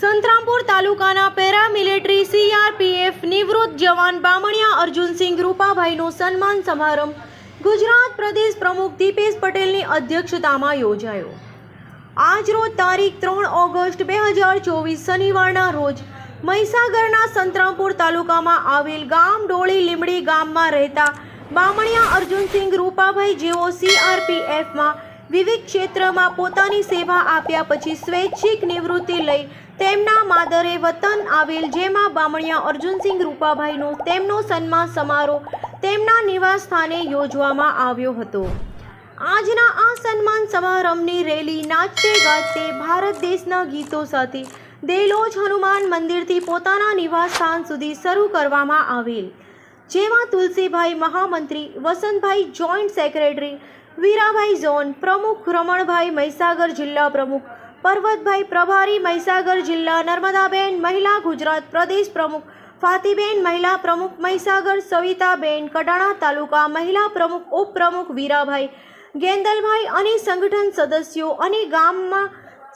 સંતરામપુર તાલુકાના paramilitary CRPF નિવૃત્ત જવાન બામણિયા અર્જુનસિંહ રૂપાભાઈનો સન્માન સમારંભ ગુજરાત પ્રદેશ પ્રમુખ દીપેશ પટેલની અધ્યક્ષતામાં યોજાયો. આજરોજ તારીખ ત્રણ ઓગસ્ટ બે હજાર ચોવીસ શનિવારના રોજ મહીસાગરના સંતરામપુર તાલુકામાં આવેલ ગામ ડોળી લીમડી ગામમાં રહેતા બામણિયા અર્જુનસિંહ રૂપાભાઈ જેઓ સીઆરપીએફમાં વિવિધ ક્ષેત્રમાં પોતાની સેવા આપ્યા પછી સ્વૈચ્છિક નિવૃત્તિ લઈ તેમના માદરે વતન આવેલ, જેમાં બામણિયા અર્જુનસિંહ રૂપાભાઈનો તેમનો સન્માન સમારોહ તેમના નિવાસ સ્થાને યોજવામાં આવ્યો હતો. આજના આ સન્માન સમારંભની રેલી નાચતે ગાજતે ભારત દેશના ગીતો સાથે દેલોજ હનુમાન મંદિરથી પોતાના નિવાસ સ્થાન સુધી શરૂ કરવામાં આવેલ. જેમાં તુલસીભાઈ મહામંત્રી, Vasantbhai joint secretary, Virabhai zone પ્રમુખ, રમણભાઈ મહીસાગર જિલ્લા પ્રમુખ પર્વતભાઈ પ્રભારી મહીસાગર જિલ્લા નર્મદાબેન મહિલા ગુજરાત પ્રદેશ પ્રમુખ ફાતીબેન મહિલા પ્રમુખ મહીસાગર સવિતાબેન કડાણા તાલુકા મહિલા પ્રમુખ ઉપપ્રમુખ વીરાભાઈ ગેંદલભાઈ અને સંગઠન સદસ્યો અને ગામમાં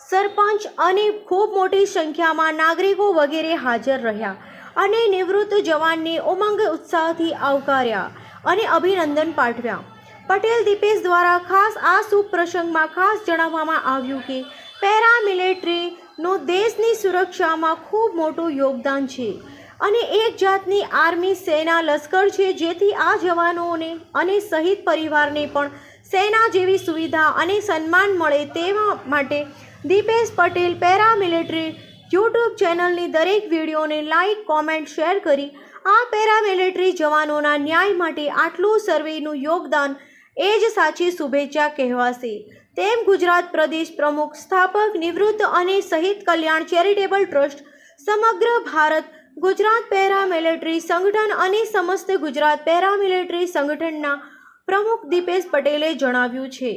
સરપંચ અને ખૂબ મોટી સંખ્યામાં નાગરિકો વગેરે હાજર રહ્યા અને નિવૃત્ત જવાનને ઉમંગ ઉત્સાહથી આવકાર્યા અને અભિનંદન પાઠવ્યા. પટેલ દીપેશ દ્વારા ખાસ આ શુભ પ્રસંગમાં ખાસ જણાવવામાં આવ્યું કે પેરામિલિટરીનું દેશની સુરક્ષામાં ખૂબ મોટું યોગદાન છે. અને એક જાતની આર્મી સેના લશ્કર છે, જેથી આ જવાનોને અને શહીદ પરિવારને પણ સેના જેવી સુવિધા અને સન્માન મળે તેવા માટે દીપેશ પટેલ પેરામિલિટરી યુટ્યુબ ચેનલની દરેક વિડીયોને લાઇક કોમેન્ટ, શેર કરી આ પેરામિલિટરી જવાનોના ન્યાય માટે આટલું સર્વેનું યોગદાન એ જ સાચી શુભેચ્છા કહેવાશે. તેમ ગુજરાત પ્રદેશ પ્રમુખ સ્થાપક નિવૃત્ત અને શહીદ કલ્યાણ ચેરિટેબલ ટ્રસ્ટ સમગ્ર ભારત, ગુજરાત પેરામિલિટરી સંગઠન અને સમસ્ત ગુજરાત પેરામિલિટરી સંગઠનના પ્રમુખ દીપેશ પટેલે જણાવ્યું છે.